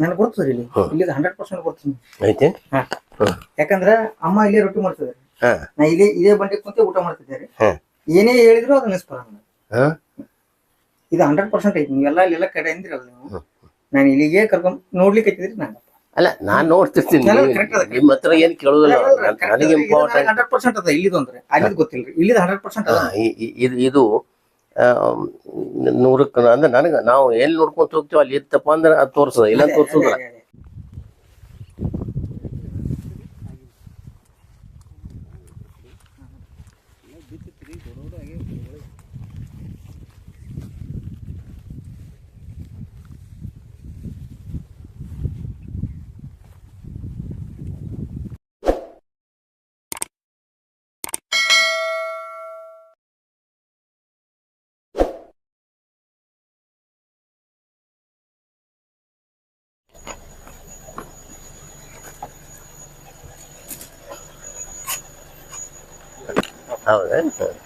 ನನಗೆ ಗೊತ್ತದ್ರಿ ಇಲ್ಲಿ. ಇಲ್ಲಿ ಹಂಡ್ರೆಡ್ ಪರ್ಸೆಂಟ್ ಬರ್ತೀನಿ ಐತೆ ಹಾ. ಯಾಕಂದ್ರ ಅಮ್ಮ ಇಲ್ಲೇ ರೊಟ್ಟಿ ಮಾಡ್ತಿದ್ದಾರೆ. ಹಾ. ನಾ ಇಲ್ಲೇ ಇದೇ ಬಂಡಿ ಕುಂತೆ ಊಟ ಮಾಡ್ತಿದ್ದಾರೆ. ಹಾ. ಏನೇ ಹೇಳಿದ್ರು ಅದು ಬರಲ್ಲ ಹಾ. ಇದು ಹಂಡ್ರೆಡ್ ಪರ್ಸೆಂಟ್ ಐತಿ. ನೀವೆಲ್ಲ ಇಲ್ಲೆಲ್ಲ ಕಡೆ ಅಂದಿರಲ್ಲ ನೀವು. ನಾನು ನಾನು ಇಲ್ಲಿಗೆ ಕರ್ಕೊಂಡ್ ನೋಡ್ಲಿಕ್ಕೆ ಹತ್ತಿದ್ರಿ ನಾನು ಅಲ್ಲ ನಾನ್ ನೋಡ್ತಿರ್ತೀನಿ. ನಿಮ್ಮ ಹತ್ರ ಏನ್ ಕೇಳೋದಿಲ್ಲ. ನನಗೆ ಇಂಪಾರ್ಟೆಂಟ್ ಹಂಡ್ರೆಡ್ ಪರ್ಸೆಂಟ್ ಅದ ಇಲ್ಲಿದು ಅಂದ್ರೆ. ಗೊತ್ತಿಲ್ರಿ. ಇಲ್ಲಿದ್ ಹಂಡ್ರೆಡ್ ಪರ್ಸೆಂಟ್ ಇದು ನೂರಕ್ಕೆ ಅಂದ್ರೆ ನನಗೆ ನಾವು ಎಲ್ಲಿ ನೋಡ್ಕೊಂತ ಹೋಗ್ತೀವಿ ಅಲ್ಲಿ ಇತ್ತಪ್ಪ ಅಂದ್ರೆ ಅದು ತೋರಿಸೋದು. ಇಲ್ಲ ತೋರಿಸೋದಿಲ್ಲ. ಅದೇ, ಸರ್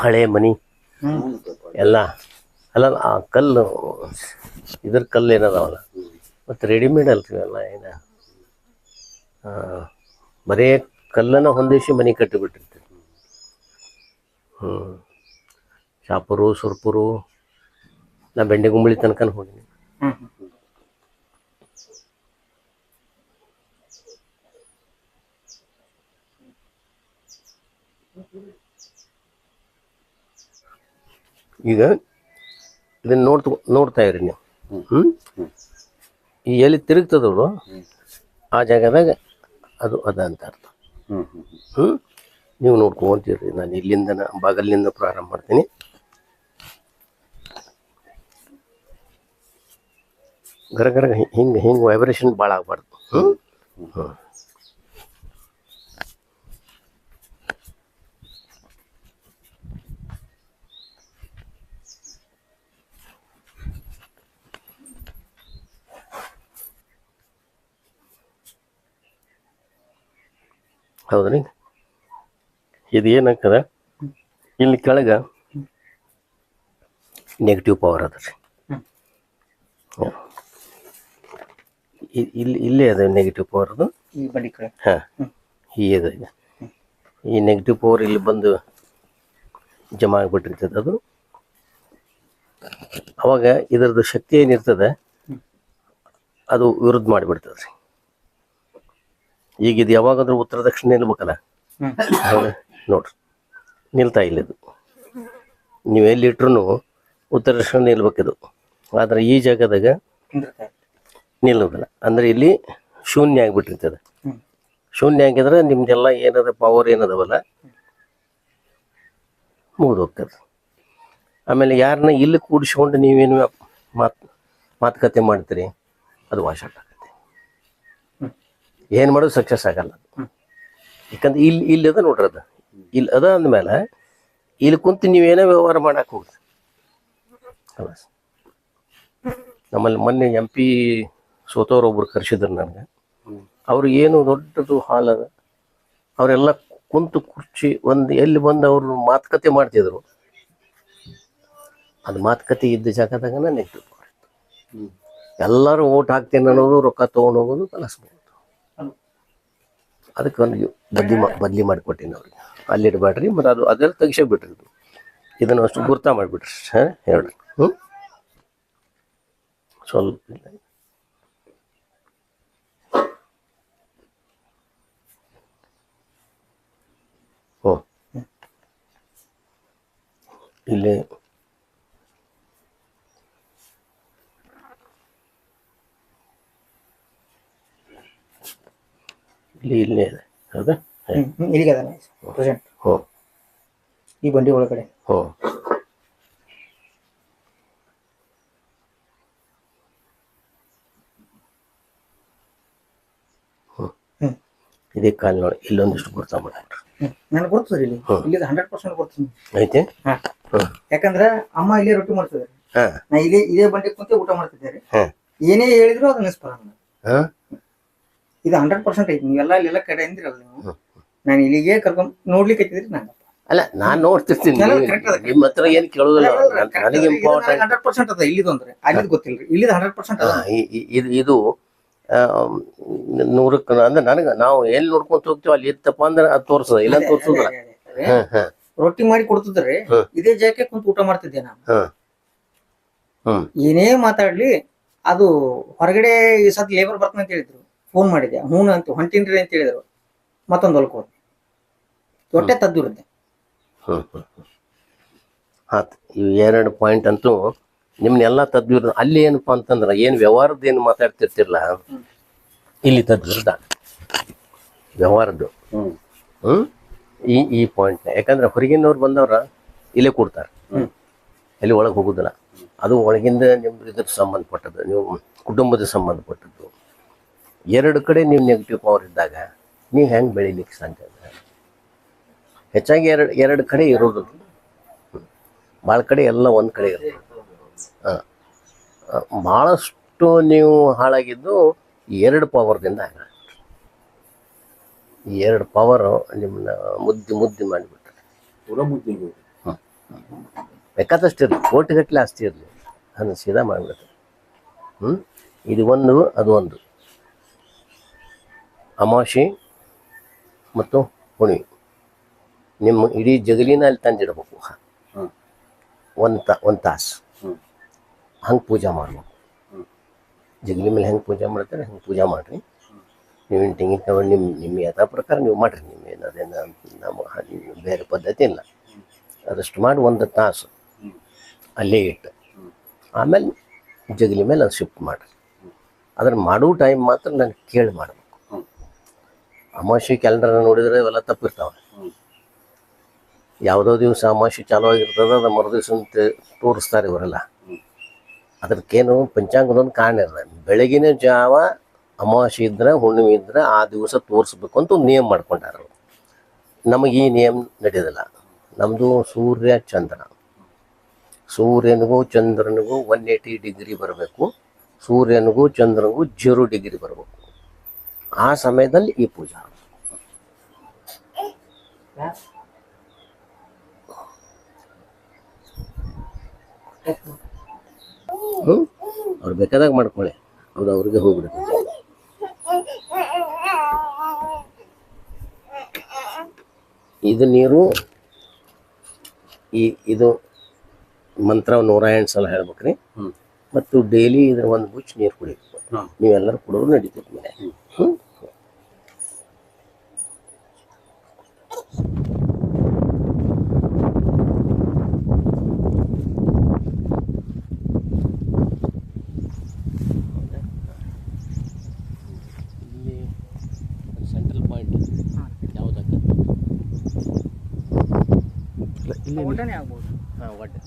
ಹಳೆ ಮನಿ. ಎಲ್ಲ? ಅಲ್ಲ ಆ ಕಲ್ಲು ಇದ್ರ ಕಲ್ಲು ಏನದಾವಲ್ಲ ಮತ್ತು ರೆಡಿಮೇಡ್ ಅಲ್ರಿ ಎಲ್ಲ ಏನ? ಆ, ಬರೇ ಕಲ್ಲನ್ನ ಹೊಂದಿಸಿ ಮನೆ ಕಟ್ಟಿಬಿಟ್ಟಿರ್ತೀವಿ ಹ್ಞೂ ಶಾಪುರು ಸುರ್ಪುರು ನಾ ಬೆಂಡೆಗುಂಬಳಿ ತನಕ ಹೋಗಿನಿ. ಈಗ ಇದನ್ನ ನೋಡ್ತ, ನೋಡ್ತಾ ಇರಿ ನೀವು. ಹ್ಞೂ ಈ ಎಲ್ಲಿ ತಿರುಗ್ತದವ್ರು, ಆ ಜಾಗದಾಗ ಅದು ಅದ ಅಂತ ಅರ್ಥ. ಹ್ಞೂ ನೀವು ನೋಡ್ಕೊಂತೀರಿ. ನಾನು ಇಲ್ಲಿಂದ ಬಾಗಲಿಂದ ಪ್ರಾರಂಭ ಮಾಡ್ತೀನಿ. ಗರಗರ ಗರ ಹಿಂಗೆ ಹಿಂಗೆ ವೈಬ್ರೇಷನ್ ಭಾಳ ಆಗಬಾರ್ದು ಹ್ಞೂ ಹ್ಞೂ ಹೌದ್ರಿ? ಇದು ಏನಾಗ್ತದ? ಇಲ್ಲಿ ಕೆಳಗೆ ನೆಗೆಟಿವ್ ಪವರ್ ಅದ ರೀ. ಇಲ್ಲಿ ಇಲ್ಲೇ ಅದ ನೆಗೆಟಿವ್ ಪವರ್ ಅದು. ಹಾಂ. ಈ ಅದ ಈಗ. ಈ ನೆಗೆಟಿವ್ ಪವರ್ ಇಲ್ಲಿ ಬಂದು ಜಮಾ ಆಗಿಬಿಟ್ಟಿರ್ತದೆ ಅದು. ಅವಾಗ ಇದರದ್ದು ಶಕ್ತಿ ಏನಿರ್ತದೆ? ಅದು ವಿರುದ್ಧ ಮಾಡಿಬಿಡ್ತದೆ ರೀ. ಈಗ ಇದು ಯಾವಾಗಾದ್ರೂ ಉತ್ತರ ದಕ್ಷಿಣ ನಿಲ್ಬೇಕಲ್ಲ? ನೋಡ್ರಿ. ನಿಲ್ತಾ ಇಲ್ಲ ಇದು. ನೀವು ಎಲ್ಲಿ ಇಟ್ರು ಉತ್ತರ ದಕ್ಷಿಣ ನಿಲ್ಬೇಕಿದು ಆದ್ರೆ ಈ ಜಾಗದಾಗ. ನಿಲ್ಲೋದಿಲ್ಲ. ಅಂದ್ರೆ ಇಲ್ಲಿ ಶೂನ್ಯ ಆಗಿಬಿಟ್ಟಿರ್ತದೆ. ಶೂನ್ಯ ಆಗಿದ್ರೆ ನಿಮ್ದೆಲ್ಲ ಏನದ ಪವರ್ ಏನದವಲ್ಲ? ಮುಗಿದು ಹೋಗ್ತದೆ ಆಮೇಲೆ ಯಾರನ್ನ ಇಲ್ಲಿ ಕೂಡಿಸ್ಕೊಂಡು ನೀವೇನು ಮಾತು ಮಾತುಕತೆ ಮಾಡ್ತೀರಿ? ಅದು ವಾಶ ಆಗುತ್ತೆ ಹ್ಮ್. ಏನು ಮಾಡೋದು ಸಕ್ಸಸ್ ಆಗಲ್ಲ. ಯಾಕಂದ್ರೆ ಇಲ್ಲಿ ಇಲ್ಲಿ ಅದ ನೋಡ್ರಿ ಅದ. ಇಲ್ಲಿ ಅದ ಅಂದಮೇಲೆ ಇಲ್ಲಿ ಕುಂತು ನೀವೇನೇ ವ್ಯವಹಾರ ಮಾಡಕ್ಕೆ ಹೋಗ್ರಿ. ನಮ್ಮಲ್ಲಿ ಮೊನ್ನೆ ಎಂ ಪಿ ಸೋತವ್ರು ಒಬ್ರು ಕರೆಸಿದ್ರು ನನಗೆ. ಅವ್ರು ಏನು ದೊಡ್ಡದು ಹಾಲ್ ಅದ. ಅವರೆಲ್ಲ ಕುಂತು ಕುರ್ಚಿ ಒಂದು ಎಲ್ಲಿ ಬಂದು ಅವರು ಮಾತುಕತೆ ಮಾಡ್ತಿದ್ರು. ಅದು ಮಾತುಕತೆ ಇದ್ದ ಜಾಗದಾಗನ ನೆಟ್ಟು. ಎಲ್ಲರೂ ಓಟ್ ಹಾಕ್ತೇನೆ ಅನ್ನೋದು ರೊಕ್ಕ ತೊಗೊಂಡು ಹೋಗೋದು ಕಲಿಸ್ಬೋದು ಅದಕ್ಕೆ ಒಂದು ಬದ್ಲಿ ಮಾ ಬದಲಿ ಮಾಡಿಕೊಟ್ಟೀನಿ ಅವ್ರಿಗೆ. ಅಲ್ಲಿ ಇಡಬೇಡ್ರಿ ಮತ್ತು ಅದು ಅದೆಲ್ಲ ತೆಗಿಸೇ ಬಿಟ್ರಿ ಇದು ಇದನ್ನು ಅಷ್ಟು ಗುರ್ತಾ ಮಾಡಿಬಿಟ್ರಿ ಹಾಂ ಹೇಳ್ರಿ. ಹ್ಞೂ ಸ್ವಲ್ಪ ಇಲ್ಲ. ಹ್ಞೂ ಇಲ್ಲಿ ಇಲ್ಲಿ ಇಲ್ಲೇ ಇದೆ. ಹೌದಾ? ಇಲ್ಲಿಗೆ ಅದ ಪ್ರೆಸೆಂಟ್ ಹ್ಞೂ ಈ ಬಂಡಿ ಒಳಗಡೆ. ಹೋ ಇದೇ ಕಾಲ್ ನೋಡಿ ಇಲ್ಲೊಂದಿಷ್ಟು ಗುರ್ತ ಮಾಡ್ಬಿಟ್ರು ನನಗೆ ಗೊತ್ತದ್ರಿ ಇಲ್ಲಿ. ಇಲ್ಲಿ ಹಂಡ್ರೆಡ್ ಪರ್ಸೆಂಟ್ ಗೊತ್ತೀನಿ ಐತೆ ಯಾಕಂದ್ರೆ ಅಮ್ಮ ಇಲ್ಲೇ ರೊಟ್ಟಿ ಮಾಡ್ತಿದ್ದಾರೆ. ಹಾ. ನಾ ಇಲ್ಲಿ ಇದೇ ಬಂಡಿ ಕುಂತೆ ಊಟ ಮಾಡ್ತಿದ್ದಾರೆ ಹಾ. ಏನೇ ಹೇಳಿದ್ರು ಅದು ಹಾ? ಇದು ಹಂಡ್ರೆಡ್ ಪರ್ಸೆಂಟ್ ಐತಿ. ನೀವೆಲ್ಲ ಅಲ್ಲೆಲ್ಲ ಕಡೆ ಅಂದಿರಲ್ಲ ನೀವು. ನಾನು ಇಲ್ಲಿಗೆ ಕರ್ಕೊಂಡ್ ನೋಡ್ಲಿಕ್ಕೆ ಐತಿದ್ರಿ ನಾನು ಅಲ್ಲ ನಾನ್ ನೋಡ್ತಿರ್ತೀನಿ. ನಿಮ್ಮ ಹತ್ರ ಏನ್ ಕೇಳೋದಿಲ್ಲ. ನನಗೆ ಇಂಪಾರ್ಟೆಂಟ್ ಹಂಡ್ರೆಡ್ ಪರ್ಸೆಂಟ್ ಅದ. ಇಲ್ಲಿದು ಅಂದ್ರೆ. ಅಲ್ಲಿದ್ ಗೊತ್ತಿಲ್ರಿ. ಇಲ್ಲಿದ್ ಹಂಡ್ರೆಡ್ ಪರ್ಸೆಂಟ್ ಇದು ಇದು ನೂರಕ್ಕೆ ಅಂದ್ರೆ ನನಗೆ ನಾವು ಎಲ್ಲಿ ನೋಡ್ಕೊಂತ ಹೋಗ್ತೀವಿ ಅಲ್ಲಿ ಇತ್ತಪ್ಪ ಅಂದ್ರೆ ಅದು ತೋರ್ಸದ. ಇಲ್ಲ ತೋರ್ಸೋದಿಲ್ಲ. ರೊಟ್ಟಿ ಮಾಡಿ ಕೊಡ್ತಿದ್ರೆ. ಇದೇ ಜಾಗಕ್ಕೆ ಕುಂತ ಊಟ ಮಾಡ್ತಿದ್ದೆ ನಾನು. ಏನೇ ಮಾತಾಡ್ಲಿ ಅದು ಹೊರಗಡೆ ಈ ಸತ್ ಲೇಬರ್ ಬರ್ತಾನೆ ಅಂತ ಹೇಳಿದ್ರು. ಫೋನ್ ಮಾಡಿದೆ ಹ್ಞೂ ಅಂತ ಹೊಂಟಿನ್ರಿ ಅಂತ ಹೇಳಿದ್ರು. ಮತ್ತೊಂದು ಹೊಲಕ್ಕೆ ಹೋದೆ ಹೊಟ್ಟೆ ತದ್ದಿರುತ್ತೆ ಹ್ಮ್ ಹ್ಮ್ ಹ್ಮ್. ಆತ್ ಇವು ಎರಡು ಪಾಯಿಂಟ್ ಅಂತೂ ನಿಮ್ನೆಲ್ಲ ತದ್ವಿರ ಅಲ್ಲಿ ಏನಪ್ಪಾ ಅಂತಂದ್ರ ಏನು ವ್ಯವಹಾರದ ಏನು ಮಾತಾಡ್ತಿರ್ತಿರ್ಲ? ಇಲ್ಲಿ ತದ್ವಿರ್ದ ವ್ಯವಹಾರದ್ದು. ಹ್ಮ್. ಈ ಈ ಪಾಯಿಂಟ್ ಯಾಕಂದ್ರೆ ಹೊರಗಿನವ್ರು ಬಂದವ್ರ ಇಲ್ಲೇ ಕೊಡ್ತಾರೆ. ಎಲ್ಲಿ ಒಳಗೆ ಹೋಗುದಿಲ್ಲ. ಅದು ಒಳಗಿಂದ ನಿಮ್ದು ಇದ್ರ ಸಂಬಂಧಪಟ್ಟದ್ದು. ನೀವು ಕುಟುಂಬದ ಸಂಬಂಧಪಟ್ಟದ್ದು. ಎರಡು ಕಡೆ ನೀವು ನೆಗೆಟಿವ್ ಪವರ್ ಇದ್ದಾಗ ನೀವು ಹೆಂಗೆ ಬೆಳಿಲಿಕ್ಕೆ ಸಾಧ್ಯ? ಅಂದ್ರೆ ಹೆಚ್ಚಾಗಿ ಎರಡು ಎರಡು ಕಡೆ ಇರೋದು. ಭಾಳ ಕಡೆ ಎಲ್ಲ ಒಂದು ಕಡೆ ಇರೋದು. ಹಾಂ. ಭಾಳಷ್ಟು ನೀವು ಹಾಳಾಗಿದ್ದು ಎರಡು ಪವರ್ದಿಂದ ಆಗ. ಈ ಎರಡು ಪವರು ನಿಮ್ಮನ್ನ ಮುದ್ದೆ ಮುದ್ದೆ ಮಾಡಿಬಿಟ್ರೆ. ಬೇಕಾದಷ್ಟು ಇರಲಿ. ಕೋಟಿಗಟ್ಟಲೆ ಆಸ್ತಿ ಇರಲಿ. ಅದನ್ನು ಸೀದಾ ಮಾಡಿಬಿಡ್ತಾರೆ. ಹ್ಞೂ ಇದು ಒಂದು ಅದು ಒಂದು. ಅಮಾವಾಸ್ಯೆ ಮತ್ತು ಹುಣಿ. ನಿಮ್ಮ ಇಡೀ ಜಗಲಿನ ಅಲ್ಲಿ ತಂದಿಡಬೇಕು ಒಂದು ತಾ ಒಂದು ತಾಸು. ಹಂಗೆ ಪೂಜೆ ಮಾಡ್ಬೇಕು. ಜಗಲಿ ಮೇಲೆ ಹೆಂಗೆ ಪೂಜೆ ಮಾಡ್ತಾರೆ ಹಂಗೆ ಪೂಜೆ ಮಾಡಿರಿ. ನೀವು ತೆಂಗಿನ ತಗೊಂಡು ನಿಮ್ಮ ನಿಮ್ಮ ಯಥಾ ಪ್ರಕಾರ ನೀವು ಮಾಡಿರಿ. ನಿಮ್ಮ ಏನು ಅದೇನು ನಮ್ಮ ಬೇರೆ ಪದ್ಧತಿ ಇಲ್ಲ. ಅದಷ್ಟು ಮಾಡಿ ಒಂದು ತಾಸು. ಅಲ್ಲೇ ಇಟ್ಟು. ಆಮೇಲೆ ಜಗಲಿ ಮೇಲೆ ಅದು ಶಿಫ್ಟ್ ಮಾಡಿರಿ. ಅದನ್ನು ಮಾಡೋ ಟೈಮ್ ಮಾತ್ರ ನಾನು ಕೇಳಿ ಮಾಡಬೇಕು. ಅಮಾವಾಸ್ಯೆ ಕ್ಯಾಲೆಂಡರ್ ನೋಡಿದ್ರೆ ಇವೆಲ್ಲ ತಪ್ಪಿರ್ತಾವೆ. ಯಾವುದೋ ದಿವಸ ಅಮಾವಾಸ್ಯೆ ಚಾಲು ಆಗಿರ್ತದೆ, ಅದು ಮರು ದಿವಸ ತೋರಿಸ್ತಾರೆ ಇವರೆಲ್ಲ. ಅದಕ್ಕೇನು ಪಂಚಾಂಗದೊಂದು ಕಾರಣ ಇರ್ತದೆ ಬೆಳಗಿನ ಜಾವ ಅಮಾವಾಸ್ಯೆ ಇದ್ರೆ, ಹುಣ್ಣಿಮೆ ಇದ್ರೆ ಆ ದಿವಸ ತೋರಿಸ್ಬೇಕು ಅಂತ ಒಂದು ನಿಯಮ ಮಾಡ್ಕೊಂಡಾರ ನಮಗೆ ಈ ನಿಯಮ ನಡೆಯೋದಿಲ್ಲ ನಮ್ಮದು ಸೂರ್ಯ ಚಂದ್ರ. ಸೂರ್ಯನಿಗೂ ಚಂದ್ರನಿಗೂ ಒನ್ ಏಯ್ಟಿ ಡಿಗ್ರಿ ಬರಬೇಕು. ಸೂರ್ಯನಿಗೂ ಚಂದ್ರನಿಗೂ ಜೀರೋ ಡಿಗ್ರಿ ಬರಬೇಕು. ಆ ಸಮಯದಲ್ಲಿ ಈ ಪೂಜಾ. ಹ್ಞೂ ಅವ್ರು ಬೇಕಾದಾಗ ಮಾಡ್ಕೊಳ್ಳಿ. ಅದು ಅವ್ರಿಗೆ ಹೋಗ್ಬಿಡುತ್ತೆ. ಇದು ನೀರು ಈ ಇದು ಮಂತ್ರ ನೂರ ಎಂಟು ಸಲ ಹೇಳ್ಬೇಕ್ರಿ. ಮತ್ತು ಡೈಲಿ ಇದ್ರ ಒಂದು ಬುಚ್ ನೀರು ಕುಡಿಬೇಕು. ನೀವೆಲ್ಲರೂ ಕುಡಿದ್ರು ನಡೀತೈತೆ. ಮೇಲೆ ಹ್ಞೂ ಇಲ್ಲಿ ಹಾಂ ಒಡ್ಡೆ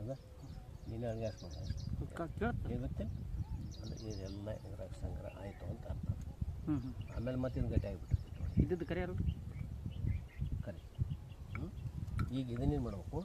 ಅದ ನೀನು ಇದೆಲ್ಲ ಸಂಗ್ರಹ ಆಯಿತು ಅಂತ ಅರ್ಥ. ಆಮೇಲೆ ಮತ್ತೆ ಗಟ್ಟಿ ಆಗಿಬಿಟ್ಟಿರ್ತೈತೆ ಇದ್ದದ್ದು ಕರೆ ಕರೆ. ಈಗ ಇದನ್ನೇನು ಮಾಡಬೇಕು?